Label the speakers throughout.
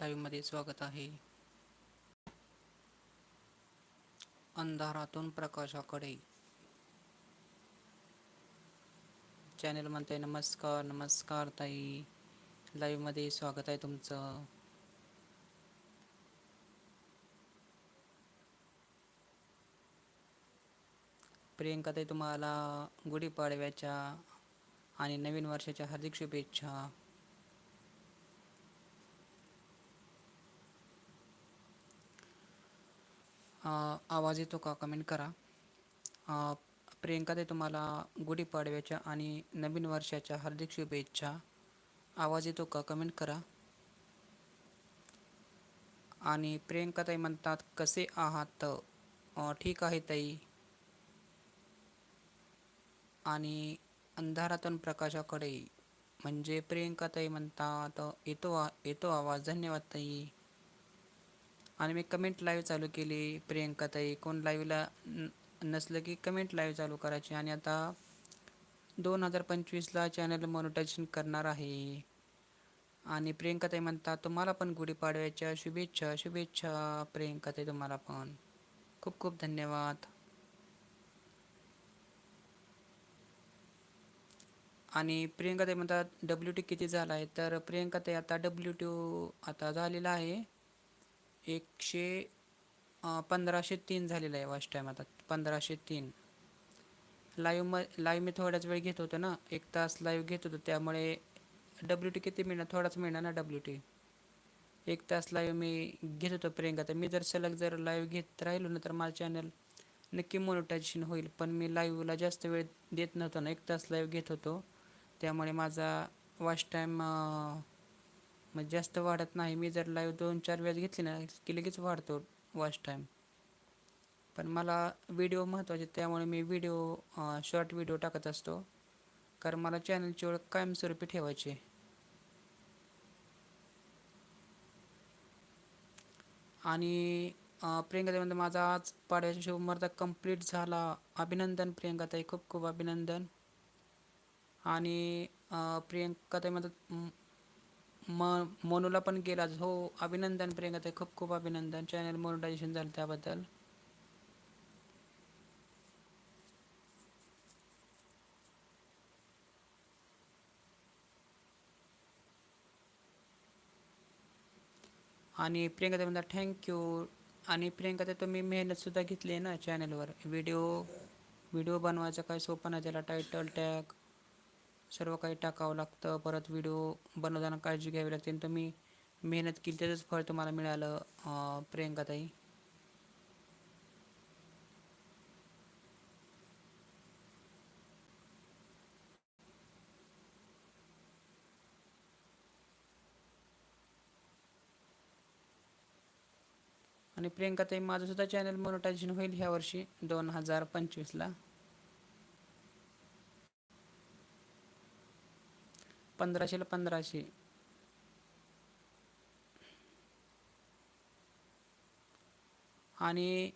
Speaker 1: लाईव्हमध्ये स्वागत आहे. अंधारातून प्रकाशाकडे. चॅनल म्हणते नमस्कार नमस्कार ताई. लाईव्हमध्ये स्वागत आहे तुमचं. प्रियंका ताई तुम्हाला गुढीपाडव्याच्या आणि नवीन वर्षाच्या हार्दिक शुभेच्छा. आवाज येतो का? कमेंट करा. प्रियंका ते तुम्हाला गुढीपाडव्याच्या आणि नवीन वर्षाच्या हार्दिक शुभेच्छा. आवाज येतो का? कमेंट करा. आणि प्रियंका ताई म्हणतात कसे आहात? ठीक आहे ताई. आणि अंधारातून प्रकाशाकडे म्हणजे प्रियंका ताई म्हणतात येतो आ येतो आवाज धन्यवाद ताई. आणि मी कमेंट लाईव्ह चालू केली. प्रियंका ताई कोण लाईव्हला नसलं की कमेंट लाईव्ह चालू करायची. आणि आता दोन हजार पंचवीसला चॅनल मॉनिटायझेशन करणार आहे. आणि प्रियंका ताई म्हणतात तुम्हाला पण गुढीपाडव्याच्या शुभेच्छा शुभेच्छा प्रियंका ताई तुम्हाला पण. खूप खूप धन्यवाद. आणि प्रियंका ताई म्हणतात डब्ल्यू टी किती झाला आहे तर प्रियंका ताई आता डब्ल्यू टी आता झालेला आहे. एकशे पंधराशे तीन झालेलं आहे वास्ट टाईम आता. पंधराशे तीन. लाईव्ह म लाईव्ह मी थोड्याच वेळ घेत होतो ना. एक तास लाईव्ह घेत होतो. त्यामुळे डब्ल्यू टी किती मिळणार? थोडाच मिळणार ना डब्ल्यू टी एक तास लाईव्ह मी घेत होतो प्रियंका. तर मी जर सलग जर लाईव्ह घेत राहिलो ना तर माझं चॅनल नक्की मोनिटायझेशन होईल. पण मी लाईव्हला जास्त वेळ देत नव्हतो ना. एक तास लाईव्ह घेत होतो. त्यामुळे माझा वॉच टाईम मग जास्त वाढत नाही. मी जर लाईव्ह दोन चार वेळेस घेतली ना की लगेच वाढतो वॉच टाईम पण मला व्हिडिओ महत्त्वाचे त्यामुळे मी व्हिडिओ शॉर्ट व्हिडिओ टाकत असतो. कारण मला चॅनलची ओळख कायमस्वरूपी ठेवायची आणि अं, माझा आज पाडव्याचा शुभमुहूर्त कंप्लीट झाला. अभिनंदन प्रियंका ताई खूप खूप अभिनंदन. आणि अं, प्रियंका म्हणतात म मोनूला मनूला पण गेला हो अभिनंदन प्रियंका ताई. खूप खूप अभिनंदन. चॅनल मोनिटायझेशन झालं त्याबद्दल. आणि प्रियंका ताई म्हणतात थँक्यू आणि प्रियंका ते तुम्ही मेहनतसुद्धा घेतली आहे ना चॅनलवर व्हिडिओ व्हिडिओ बनवायचं काय सोपं नाही त्याला टायटल टॅग सर्व काही टाकावं लागतं. परत व्हिडिओ बनवताना काळजी घ्यावी लागते. आणि तुम्ही मेहनत केली त्याचंच फळ तुम्हाला मिळालं अं, आणि प्रियंकाताई माझं सुद्धा चॅनल मोनोटायझेशन होईल ह्या वर्षी दोन हजार पंचवीसला. पंधराशेला पंधराशे. आणि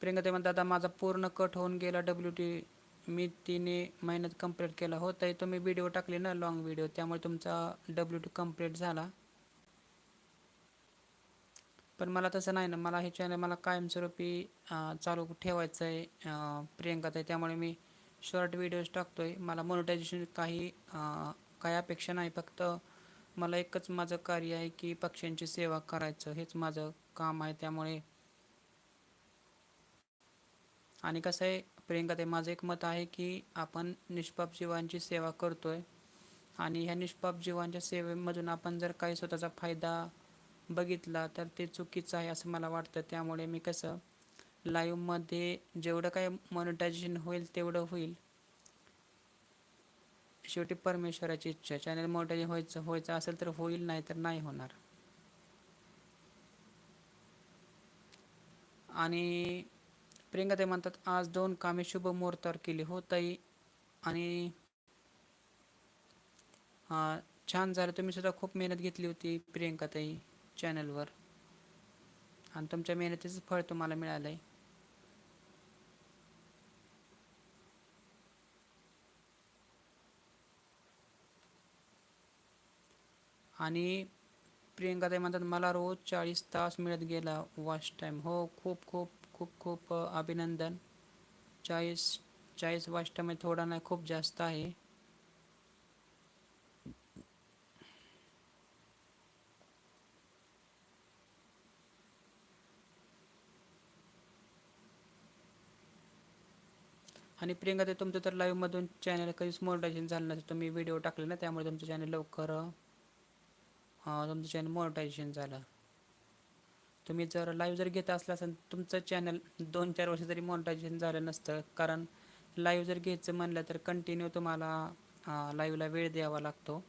Speaker 1: प्रियंका ते म्हणतात आता माझा पूर्ण कट होऊन गेला डब्ल्यू टी मी तिने महिन्यात कंप्लीट केला. हो ताई तुम्ही व्हिडिओ टाकले ना लॉंग व्हिडिओ त्यामुळे तुमचा डब्ल्यू टी कंप्लीट झाला. पण मला तसं नाही ना मला हे चॅनल मला कायमस्वरूपी चालू ठेवायचं आहे प्रियंका ताई त्यामुळे मी शॉर्ट व्हिडिओज टाकतो आहे मला मोनिटायझेशन काही काही अपेक्षा नाही. फक्त मला एकच माझं कार्य आहे की पक्ष्यांची सेवा करायचं. हेच माझं काम आहे. त्यामुळे आणि कसं आहे प्रियंका ते माझं एक मत आहे की आपण निष्पाप जीवांची सेवा करतो आहे आणि ह्या निष्पाप जीवांच्या सेवेमधून आपण जर काही स्वतःचा फायदा बघितला तर ते चुकीचं आहे असं मला वाटतं. त्यामुळे मी कसं लाईव्हमध्ये जेवढं काय मॉनिटायझेशन होईल तेवढं होईल. शेवटी परमेश्वराची इच्छा. चॅनल मॉनिटायझेशन व्हायचं व्हायचं असेल तर होईल नाही तर नाही होणार. आणि प्रियंका ते म्हणतात आज दोन कामे शुभ मुहूर्तावर केली. हो आणि छान झालं. तुम्ही सुद्धा खूप मेहनत घेतली होती प्रियंका ताई चॅनलवर आणि तुमच्या मेहनतीचं फळ तुम्हाला मिळालं आहे आणि प्रियंका ताई म्हणतात मला रोज चाळीस तास मिळत गेला वॉच टाईम हो खूप खूप खूप खूप अभिनंदन. चाळीस चाळीस वॉच टाईम थोडा नाही खूप जास्त आहे. आणि प्रियंका ते तुमचं तर लाईव्हमधून चॅनल कधीच मोनिटायझेशन झालं नसेल तुम्ही व्हिडिओ टाकले ना त्यामुळे तुमचं चॅनल लवकर तुमचं चॅनल मॉनिटायझेशन झालं. तुम्ही जर लाईव्ह जर घेत असला असेल तुमचं चॅनल दोन चार वर्ष जरी मॉनिटायझेशन झालं नसतं कारण लाईव्ह जर घ्यायचं म्हणलं तर कंटिन्यू तुम्हाला लाईव्हला वेळ द्यावा लागतो.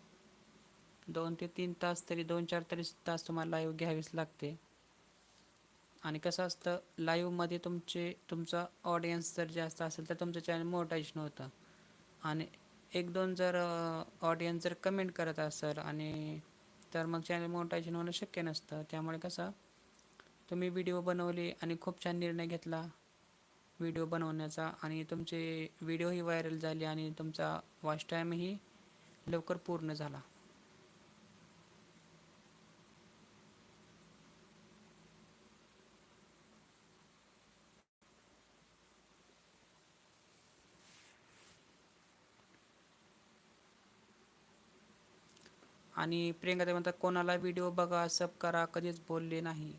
Speaker 1: दोन ते तीन तास तरी दोन चार तरी तास तुम्हाला लाईव्ह घ्यावीच लागते. आणि कसं असतं लाईव्हमध्ये तुमचे तुमचा ऑडियन्स जर जास्त असेल तर तुमचं चॅनल मोटायशन होतं. आणि एक दोन जर ऑडियन्स जर कमेंट करत असेल आणि तर मग चॅनल मोटायजन होणं शक्य नसतं. त्यामुळे कसं तुम्ही व्हिडिओ बनवले आणि खूप छान निर्णय घेतला व्हिडिओ बनवण्याचा आणि तुमचे व्हिडिओही व्हायरल झाले आणि तुमचा वॉच टाईमही लवकर पूर्ण झाला. आणि प्रियंका ते म्हणतात कोणाला व्हिडिओ बघा सब करा कधीच बोलले नाही.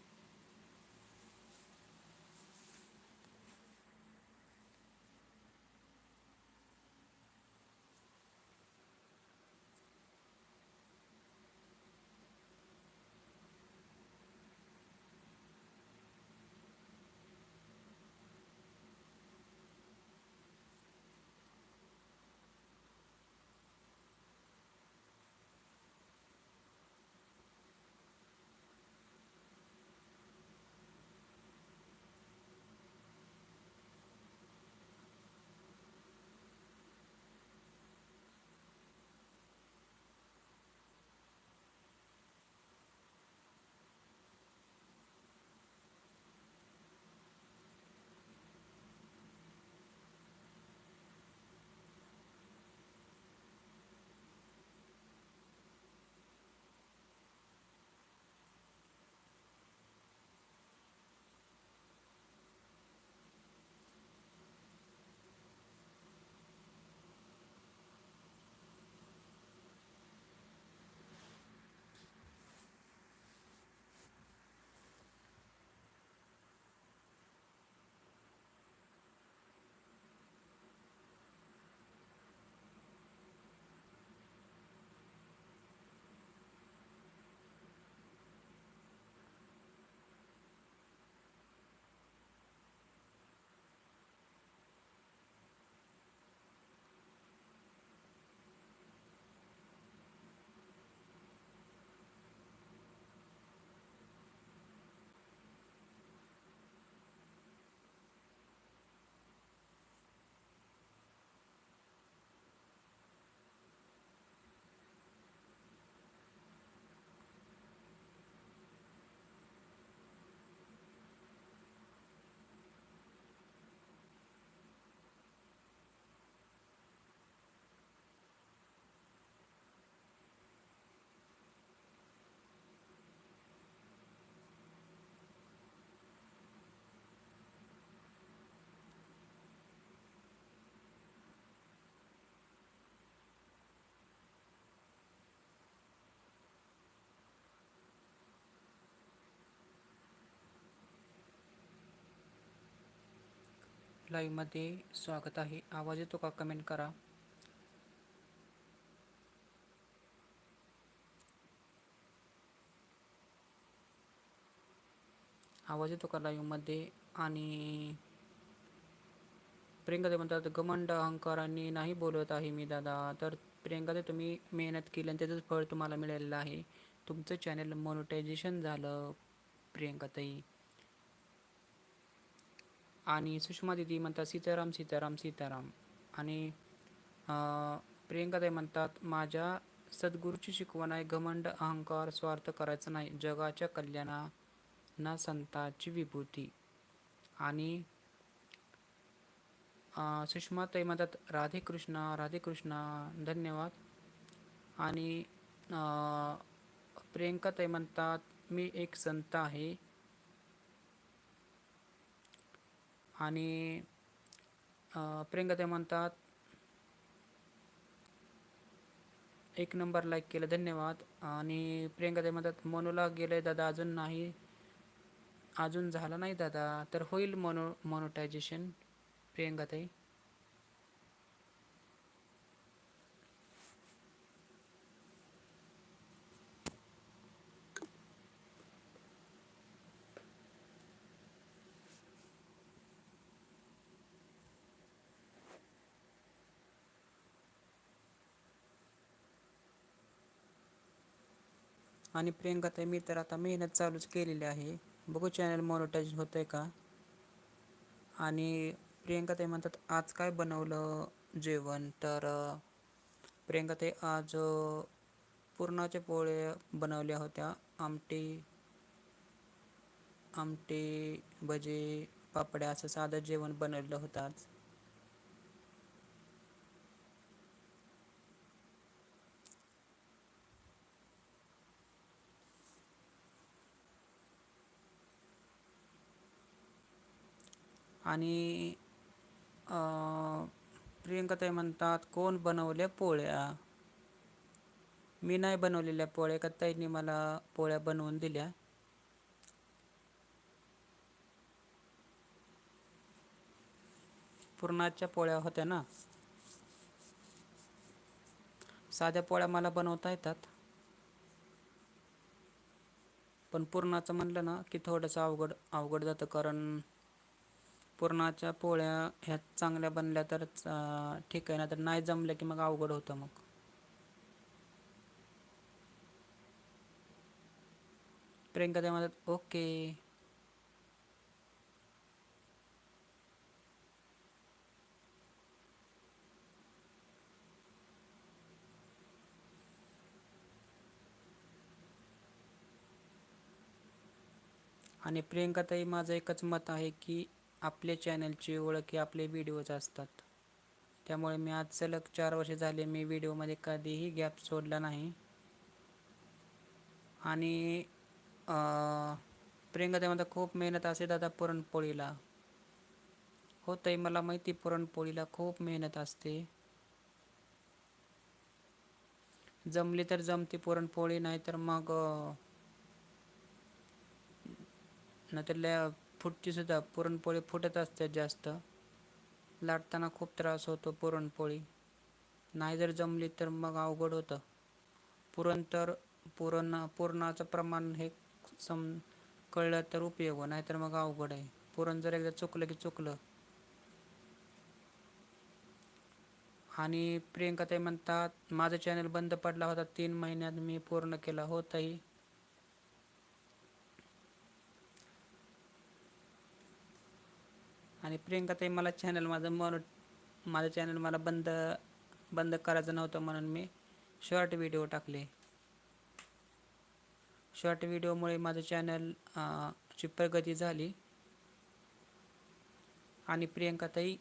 Speaker 1: लाईव्हमध्ये स्वागत आहे. आवाज येतो का? कमेंट करा. आवाज येतो का लाईव्हमध्ये? आणि प्रियंका ते म्हणतात घमंड अहंकारांनी नाही बोलत आहे मी दादा. तर प्रियंका ते तुम्ही मेहनत केली आणि त्याचंच फळ तुम्हाला मिळालेलं आहे. तुमचं चॅनल मोनिटायझेशन झालं प्रियंकाताई. आणि सुषमा दिदी म्हणतात सीताराम सीताराम सीताराम. आणि प्रियंकाताई म्हणतात माझ्या सद्गुरूची शिकवण आहे घमंड अहंकार स्वार्थ करायचं नाही जगाच्या कल्याणा ना संताची विभूती. आणि सुषमा ताई म्हणतात राधे कृष्ण राधे कृष्णा धन्यवाद. आणि प्रियंका ताई म्हणतात मी एक संत आहे आणि प्रियंका ते म्हणतात एक नंबर लाईक केलं धन्यवाद. आणि प्रियंका ते म्हणतात मनूला गेलं दादा अजून नाही अजून झालं नाही दादा तर होईल मोनो मोनोटायझेशन प्रियंका ताई. आणि प्रियंका ताई मी तर आता मेहनत चालूच केलेली आहे. बघू चॅनल मोनोटाईज होतं आहे का? आणि प्रियंका ताई म्हणतात आज काय बनवलं जेवण? तर प्रियंका ताई आज पुरणाचे पोळे बनवल्या होत्या. आमटी आमटी भजे पापड्या असं साधं जेवण बनवलं होतं आज. आणि प्रियंका ताई म्हणतात कोण बनवल्या पोळ्या? मी नाही बनवलेल्या पोळ्या का ताईंनी मला पोळ्या बनवून दिल्या. पुरणाच्या पोळ्या होत्या ना? साध्या पोळ्या मला बनवता येतात. पण पुरणाचं म्हणलं ना की थोडंसं अवघड अवघड जातं कारण पुरणाच्या पोळ्या ह्या चांगल्या बनल्या तर ठीक आहे. ना तर नाही जमल्या की मग अवघड होतं मग. प्रियंका त्या म्हणतात ओके. आणि प्रियंकाताई माझं एकच मत आहे की आपल्या चॅनलची ओळख ही आपले व्हिडिओज असतात. त्यामुळे मी आज सलग चार वर्ष झाले मी व्हिडिओमध्ये कधीही गॅप सोडला नाही. आणि प्रियंका म्हणतात खूप मेहनत असते दादा पुरणपोळीला. होतंय मला माहिती पुरणपोळीला खूप मेहनत असते. जमली तर जमती पुरणपोळी नाही तर मग नाहीतर लॅब फुटचीसुद्धा पुरणपोळी फुटत असते जास्त. लाटताना खूप त्रास होतो पुरणपोळी. नाही जर जमली तर मग अवघड होतं. पुरण तर पुरण पुरणाचं प्रमाण हे सम कळलं तर उपयोग हो, नाहीतर मग अवघड आहे. पुरण जर एकदा चुकलं की चुकलं. आणि प्रियंका ताई म्हणतात माझा चॅनल बंद पडला होता तीन महिन्यात मी पूर्ण केला होताही. आणि प्रियंका ताई मला चॅनल माझं मन माझं चॅनल मला बंद बंद करायचं नव्हतं म्हणून मी शॉर्ट व्हिडिओ टाकले. शॉर्ट व्हिडिओमुळे माझं चॅनल ची प्रगती झाली. आणि प्रियंकाताई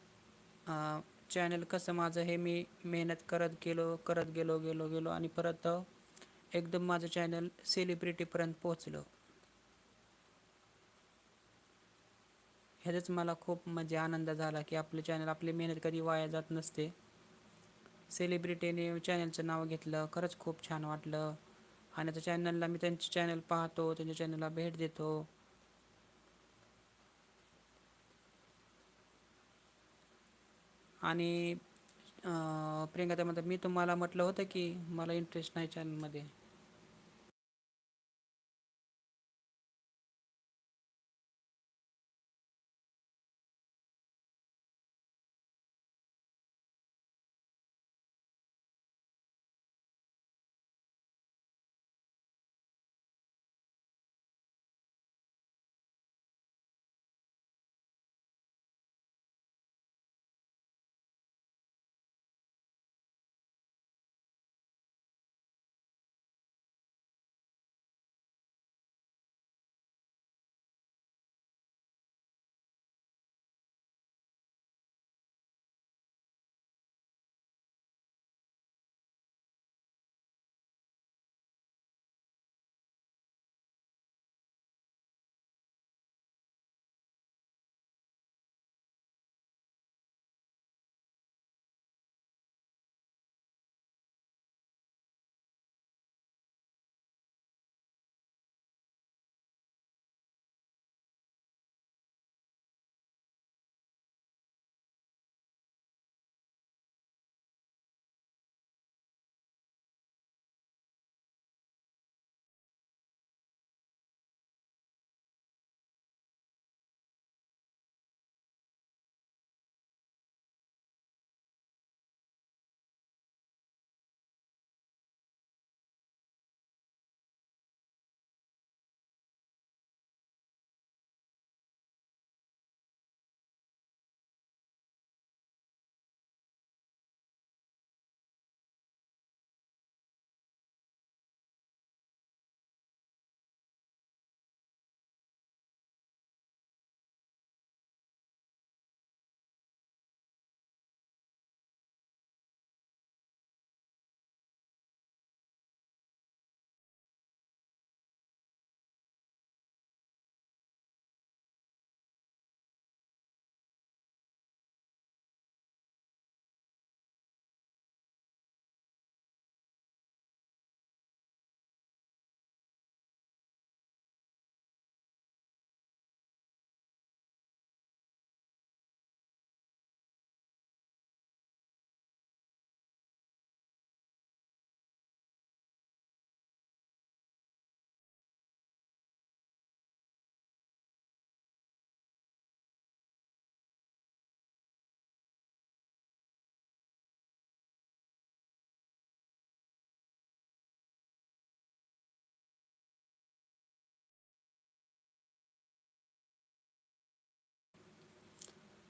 Speaker 1: चॅनल कसं माझं हे मी मेहनत करत गेलो करत गेलो गेलो गेलो आणि परत एकदम माझं चॅनल सेलिब्रिटीपर्यंत पोहोचलं. ह्याचाच मला खूप म्हणजे आनंद झाला की आपलं चॅनल आपली मेहनत कधी वाया जात नसते. सेलिब्रिटीने चॅनलचं नाव घेतलं खरंच खूप छान वाटलं. आणि त्या चॅनलला मी त्यांचे चॅनल पाहतो त्यांच्या चॅनलला भेट देतो. आणि प्रियंका त्यामध्ये मी तुम्हाला म्हटलं होतं की मला इंटरेस्ट नाही चॅनलमध्ये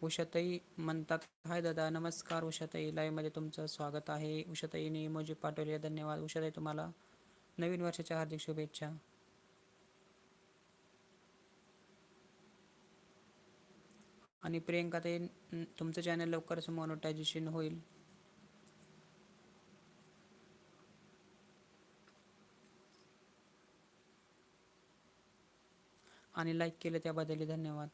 Speaker 1: उषाताई म्हणतात हाय दादा नमस्कार उषाताई. लाईव्हमध्ये तुमचं स्वागत आहे. उषाताईने इमोजी पाठवले धन्यवाद. उषाताई तुम्हाला नवीन वर्षाच्या हार्दिक शुभेच्छा. आणि प्रियंका ताई तुमचं चॅनल लवकरच मॉनिटायझेशन होईल. आणि लाईक केलं त्याबद्दल धन्यवाद.